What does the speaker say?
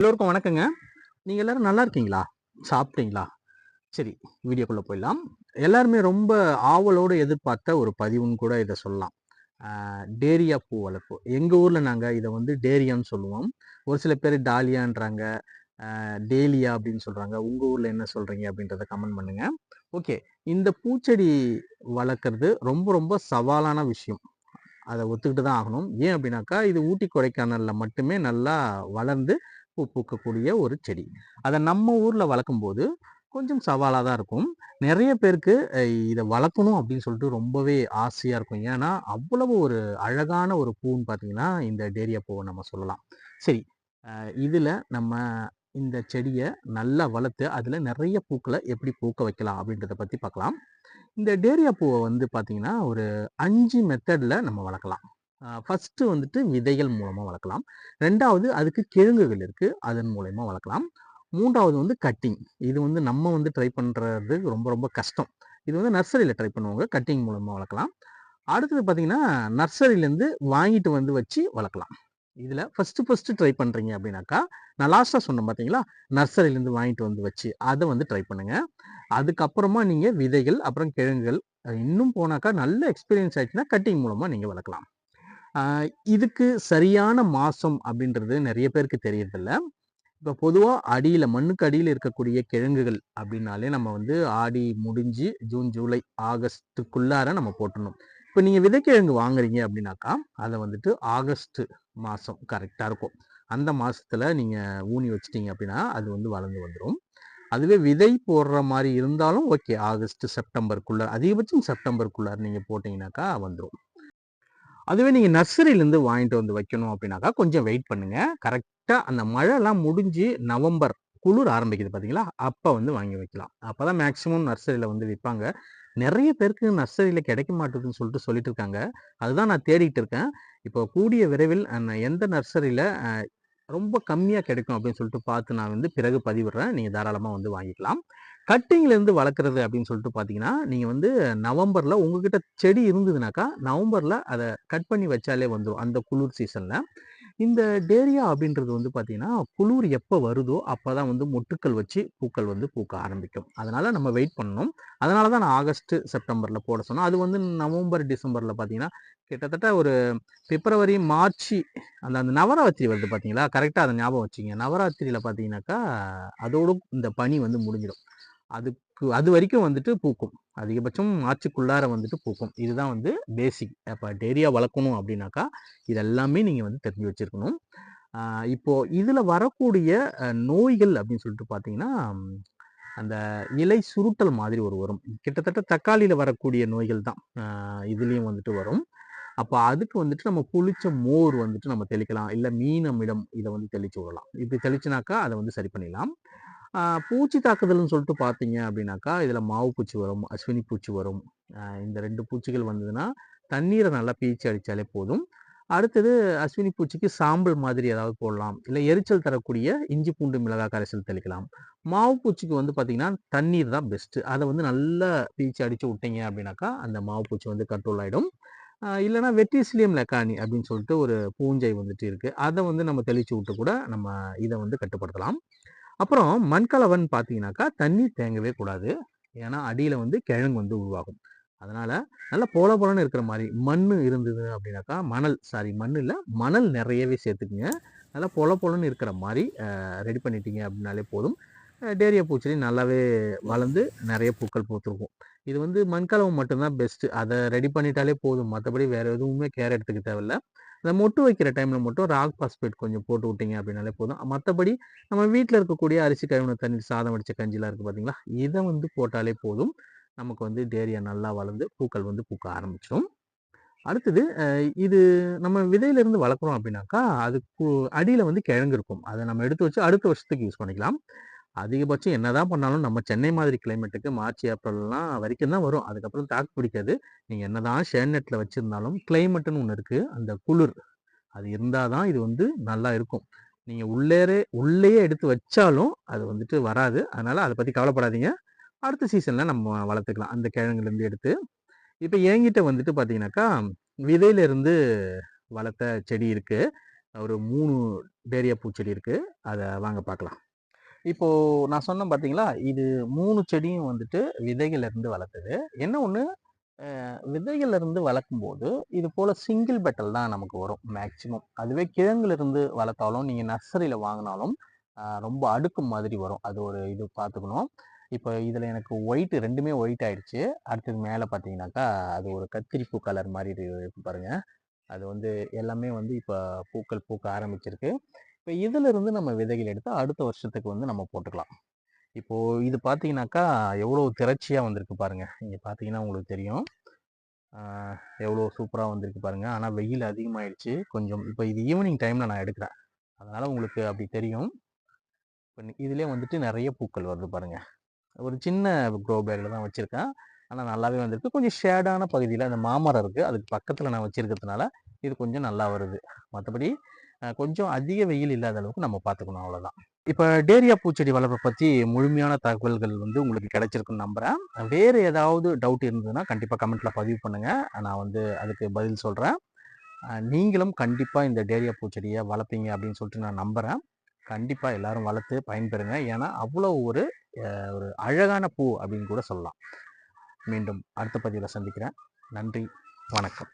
எல்லோருக்கும் வணக்கங்க. நீங்கள் எல்லாரும் நல்லா இருக்கீங்களா? சாப்பிட்டீங்களா? சரி வீடியோக்குள்ளே போயிடலாம். எல்லாருமே ரொம்ப ஆவலோடு எதிர்பார்த்த ஒரு பதிவுன்னு கூட இதை சொல்லலாம். டேரியா பூ வளர்ப்பு. எங்கள் ஊரில் நாங்கள் இதை வந்து டேரியான்னு சொல்லுவோம். ஒரு சில பேர் டாலியான்றாங்க டேலியா அப்படின்னு சொல்கிறாங்க உங்கள் ஊரில் என்ன சொல்கிறீங்க அப்படின்றத கமெண்ட் பண்ணுங்கள் ஓகே இந்த பூச்செடி வளர்க்குறது ரொம்ப ரொம்ப சவாலான விஷயம். அதை ஒத்துக்கிட்டு தான் ஆகணும். ஏன் அப்படின்னாக்கா இது ஊட்டி கொடைக்கானலில் மட்டுமே நல்லா வளர்ந்து பூ பூக்கக்கூடிய ஒரு செடி. அதை நம்ம ஊரில் வளர்க்கும் போது கொஞ்சம் சவாலாக தான் இருக்கும். நிறைய பேருக்கு இதை வளர்க்கணும் அப்படின்னு சொல்லிட்டு ரொம்பவே ஆசையாக இருக்கும். ஏன்னா அவ்வளவு ஒரு அழகான ஒரு பூன்னு பார்த்தீங்கன்னா இந்த டேரியா பூவை நம்ம சொல்லலாம். சரி இதில் நம்ம இந்த செடியை நல்லா வளர்த்து அதில் நிறைய பூக்களை எப்படி பூக்க வைக்கலாம் அப்படின்றத பற்றி பார்க்கலாம். இந்த டேரியா பூவை வந்து பார்த்திங்கன்னா ஒரு அஞ்சு மெத்தடில் நம்ம வளர்க்கலாம். ஃபஸ்ட்டு வந்துட்டு விதைகள் மூலமாக வளர்க்கலாம். ரெண்டாவது அதுக்கு கிழங்குகள் இருக்குது அதன் மூலயமா வளர்க்கலாம். மூன்றாவது வந்து கட்டிங் இது வந்து நம்ம வந்து ட்ரை பண்ணுறது ரொம்ப ரொம்ப கஷ்டம். இது வந்து நர்சரியில் ட்ரை பண்ணுவாங்க கட்டிங் மூலமாக வளர்க்கலாம். அடுத்தது பார்த்தீங்கன்னா நர்சரியிலேருந்து வாங்கிட்டு வந்து வச்சு வளர்க்கலாம். இதில் ஃபஸ்ட்டு ஃபஸ்ட்டு ட்ரை பண்ணுறீங்க அப்படின்னாக்கா நான் லாஸ்ட்டாக சொன்னேன் பார்த்தீங்களா நர்சரியிலேருந்து வாங்கிட்டு வந்து வச்சு அதை வந்து ட்ரை பண்ணுங்கள் அதுக்கப்புறமா நீங்கள் விதைகள் அப்புறம் கிழங்குகள் இன்னும் போனாக்கா நல்ல எக்ஸ்பீரியன்ஸ் ஆயிடுச்சுன்னா கட்டிங் மூலமாக நீங்கள் வளர்க்கலாம். இதுக்கு சரியான மாதம் அப்படின்றது நிறைய பேருக்கு தெரியறதில்ல. இப்போ பொதுவாக அடியில் மண்ணுக்கு அடியில் இருக்கக்கூடிய கிழங்குகள் அப்படின்னாலே நம்ம வந்து ஆடி முடிஞ்சு ஜூன் ஜூலை ஆகஸ்ட்டுக்குள்ளார நம்ம போட்டணும் இப்போ நீங்கள் விதைக்கிழங்கு வாங்குறீங்க அப்படின்னாக்கா அதை வந்துட்டு ஆகஸ்ட் மாதம் கரெக்டாக இருக்கும். அந்த மாதத்தில் நீங்கள் ஊனி வச்சிட்டீங்க அப்படின்னா அது வந்து வளர்ந்து வந்துடும் அதுவே விதை போடுற மாதிரி இருந்தாலும் ஓகே ஆகஸ்ட் செப்டம்பருக்குள்ளே அதிகபட்சம் செப்டம்பருக்குள்ளார நீங்கள் போட்டிங்கனாக்கா வந்துடும் அதுவே நீங்கள் நர்சரியிலேருந்து வாங்கிட்டு வந்து வைக்கணும் அப்படின்னாக்கா கொஞ்சம் வெயிட் பண்ணுங்கள் கரெக்டாக அந்த மழைலாம் முடிஞ்சு நவம்பர் குளிர் ஆரம்பிக்குது பார்த்தீங்களா? அப்போ வந்து வாங்கி வைக்கலாம். அப்போ தான் மேக்ஸிமம் நர்சரியில் வந்து விற்பாங்க. நிறைய பேருக்கு நர்சரியில் கிடைக்க மாட்டேதுன்னு சொல்லிட்டு சொல்லிட்டு இருக்காங்க. அதுதான் நான் தேடிட்டு இருக்கேன். இப்போ கூடிய விரைவில் எந்த நர்சரியில் ரொம்ப கம்மியாக கிடைக்கும் அப்படின்னு சொல்லிட்டு பார்த்து நான் வந்து பிறகு பதிவிடுறேன். நீங்கள் தாராளமாக வந்து வாங்கிக்கலாம். கட்டிங்லேருந்து வளர்க்குறது அப்படின்னு சொல்லிட்டு பார்த்தீங்கன்னா நீங்கள் வந்து நவம்பரில் உங்ககிட்ட செடி இருந்ததுனாக்கா நவம்பரில் அதை கட் பண்ணி வச்சாலே வந்துடும் அந்த குளிர் சீசனில். இந்த டேரியா அப்படின்றது வந்து பார்த்தீங்கன்னா குளிர் எப்போ வருதோ அப்போ தான் வந்து மொட்டுக்கள் வச்சு பூக்கள் வந்து பூக்க ஆரம்பிக்கும். அதனால் நம்ம வெயிட் பண்ணணும். அதனால தான் நான் ஆகஸ்ட் செப்டம்பரில் போட சொன்னேன். அது வந்து நவம்பர் டிசம்பரில் பார்த்தீங்கன்னா கிட்டத்தட்ட ஒரு பிப்ரவரி மார்ச் அந்த அந்த நவராத்திரி வருது பார்த்தீங்களா? கரெக்டாக அதை ஞாபகம் வச்சுங்க நவராத்திரியில் பார்த்தீங்கன்னாக்கா அதோடு இந்த பனி வந்து முடிஞ்சிடும். அதுக்கு அது வரைக்கும் வந்துட்டு பூக்கும். அதிகபட்சம் மார்ச்சுக்குள்ளார வந்துட்டு பூக்கும். இதுதான் வந்து பேசிக் இப்போ டேரியா வளர்க்கணும் அப்படின்னாக்கா இதெல்லாமே நீங்கள் வந்து தெரிஞ்சு வச்சுருக்கணும். இப்போ இதில் வரக்கூடிய நோய்கள் அப்படின்னு சொல்லிட்டு பார்த்தீங்கன்னா அந்த இலை சுருட்டல் மாதிரி ஒரு வரும். கிட்டத்தட்ட தக்காளியில் வரக்கூடிய நோய்கள் தான் இதுலேயும் வந்துட்டு வரும். அப்போ அதுக்கு வந்துட்டு நம்ம புளிச்ச மோர் வந்துட்டு நம்ம தெளிக்கலாம். இல்லை மீன் இதை வந்து தெளிச்சு விடலாம். இப்படி தெளிச்சுனாக்கா அதை வந்து சரி பண்ணிடலாம். பூச்சி தாக்குதல்னு சொல்லிட்டு பார்த்தீங்க அப்படின்னாக்கா இதில் மாவு பூச்சி வரும் அஸ்வினி பூச்சி வரும். இந்த ரெண்டு பூச்சிகள் வந்ததுன்னா தண்ணீரை நல்லா பீச்சி அடித்தாலே போதும். அடுத்தது அஸ்வினி பூச்சிக்கு சாம்பல் மாதிரி ஏதாவது போடலாம். இல்லை எரிச்சல் தரக்கூடிய இஞ்சி பூண்டு மிளகாய் கரைசல் தெளிக்கலாம். மாவு பூச்சிக்கு வந்து பார்த்தீங்கன்னா தண்ணீர் தான் பெஸ்ட்டு அதை வந்து நல்லா பீச்சி அடித்து விட்டீங்க அப்படின்னாக்கா அந்த மாவு பூச்சி வந்து கண்ட்ரோல் ஆகிடும் இல்லைனா வெட்டிசிலியம் லெக்கானி அப்படின்னு சொல்லிட்டு ஒரு பூஞ்சை வந்துட்டு இருக்குது அதை வந்து நம்ம தெளித்து விட்டு கூட நம்ம இதை வந்து கட்டுப்படுத்தலாம். அப்புறம் மண்கலவன் பார்த்தீங்கன்னாக்கா தண்ணி தேங்கவே கூடாது. ஏன்னா அடியில் வந்து கிழங்கு வந்து உருவாகும். அதனால் நல்லா போல போலன்னு இருக்கிற மாதிரி மண் இருந்தது அப்படின்னாக்கா மணல் சாரி மண் இல்லை மணல் நிறையவே சேர்த்துக்குங்க. நல்லா பொல பொலன்னு இருக்கிற மாதிரி ரெடி பண்ணிட்டீங்க அப்படின்னாலே போதும். டேரியா பூச்செடி நல்லாவே வளர்ந்து நிறைய பூக்கள் பூத்துருக்கும். இது வந்து மண்கலவை மட்டும்தான் பெஸ்ட்டு அதை ரெடி பண்ணிட்டாலே போதும். மற்றபடி வேறு எதுவுமே கேர் எடுத்துக்க தேவையில்ல. அந்த மொட்டு வைக்கிற டைமில் மட்டும் ராக் பாஸ்பேட் கொஞ்சம் போட்டு விட்டீங்க அப்படின்னாலே போதும். மற்றபடி நம்ம வீட்டில் இருக்கக்கூடிய அரிசி கழுவின தண்ணி சாதம் வடித்த கஞ்சிலாம் இருக்குது பார்த்தீங்களா இதை வந்து போட்டாலே போதும். நமக்கு வந்து டேரியா நல்லா வளர்ந்து பூக்கள் வந்து பூக்க ஆரம்பிச்சிடும். அடுத்தது இது நம்ம விதையிலிருந்து வளர்க்குறோம் அப்படின்னாக்கா அதுக்கு அடியில் வந்து கிழங்கு இருக்கும். அதை நம்ம எடுத்து வச்சு அடுத்த வருஷத்துக்கு யூஸ் பண்ணிக்கலாம். அதிகபட்சம் என்னதான் பண்ணாலும் நம்ம சென்னை மாதிரி கிளைமேட்டுக்கு மார்ச் ஏப்ரல்லாம் வரைக்கும் தான் வரும். அதுக்கப்புறம் தாக்கு பிடிக்காது. நீங்கள் என்னதான் ஷேர்நெட்டில் வச்சுருந்தாலும் கிளைமேட்டுன்னு ஒன்று இருக்குது அந்த குளிர் அது இருந்தால் தான் இது வந்து நல்லா இருக்கும். நீங்கள் உள்ளேரே உள்ளேயே எடுத்து வச்சாலும் அது வந்துட்டு வராது. அதனால் அதை பற்றி கவலைப்படாதீங்க. அடுத்த சீசனில் நம்ம வளர்த்துக்கலாம். அந்த கிழங்குலேருந்து எடுத்து. இப்போ என்கிட்ட வந்துட்டு பார்த்தீங்கன்னாக்கா விதையிலேருந்து வளர்த்த செடி இருக்குது ஒரு மூணு டேரியா பூச்செடி இருக்குது அதை வாங்க பார்க்கலாம் இப்போது நான் சொன்னேன் பார்த்தீங்களா? இது மூணு செடியும் வந்துட்டு விதைகளிலிருந்து வளர்த்தது. என்ன ஒன்று விதைகள்ல இருந்து வளர்க்கும் போது இது போல் சிங்கிள் பெட்டல் தான் நமக்கு வரும் மேக்சிமம் அதுவே கிழங்குலேருந்து வளர்த்தாலும் நீங்கள் நர்சரியில் வாங்கினாலும் ரொம்ப அடுக்கு மாதிரி வரும். அது ஒரு இது பார்த்துக்கணும். இப்போ இதில் எனக்கு ஒயிட் ரெண்டுமே ஒயிட் ஆயிடுச்சு. அடுத்தது மேலே பார்த்தீங்கன்னாக்கா அது ஒரு கத்திரிப்பூ கலர் மாதிரி இருக்கு பாருங்கள் அது வந்து எல்லாமே வந்து இப்போ பூக்கள் பூக்க ஆரம்பிச்சிருக்கு. இப்போ இதுல இருந்து நம்ம விதைகள் எடுத்து அடுத்த வருஷத்துக்கு வந்து நம்ம போட்டுக்கலாம். இப்போது இது பார்த்தீங்கன்னாக்கா எவ்வளோ திரட்சியாக வந்திருக்கு பாருங்கள் இங்கே பார்த்தீங்கன்னா உங்களுக்கு தெரியும். எவ்வளோ சூப்பராக வந்திருக்கு பாருங்கள் ஆனால் வெயில் அதிகமாகிடுச்சு கொஞ்சம் இப்போ இது ஈவினிங் டைமில் நான் எடுக்கிறேன். அதனால் உங்களுக்கு அப்படி தெரியும். இப்போ இதுலேயே வந்துட்டு நிறைய பூக்கள் வருது பாருங்க. ஒரு சின்ன க்ரோ பேக்கில் தான் வச்சுருக்கேன். ஆனால் நல்லாவே வந்திருக்கு. கொஞ்சம் ஷேடான பகுதியில் அந்த மாமரம் இருக்குது அதுக்கு பக்கத்தில் நான் வச்சுருக்கிறதுனால இது கொஞ்சம் நல்லா வருது. மற்றபடி கொஞ்சம் அதிக வெயில் இல்லாத அளவுக்கு நம்ம பார்த்துக்கணும் அவ்வளோதான் இப்போ டேரியா பூச்செடி வளர்ப்பை பற்றி முழுமையான தகவல்கள் வந்து உங்களுக்கு கிடைச்சிருக்குன்னு நம்புகிறேன் வேறு ஏதாவது டவுட் இருந்ததுன்னா கண்டிப்பாக கமெண்ட்டில் பதிவு பண்ணுங்கள் நான் வந்து அதுக்கு பதில் சொல்கிறேன் நீங்களும் கண்டிப்பாக இந்த டேரியா பூச்செடியை வளர்ப்பீங்க அப்படின்னு சொல்லிட்டு நான் நம்புகிறேன் கண்டிப்பாக எல்லாரும் வளர்த்து பயன்பெறுங்க. ஏன்னா அவ்வளோ ஒரு ஒரு அழகான பூ அப்படின்னு கூட சொல்லலாம். மீண்டும் அடுத்த பதிவில் சந்திக்கிறேன். நன்றி. வணக்கம்.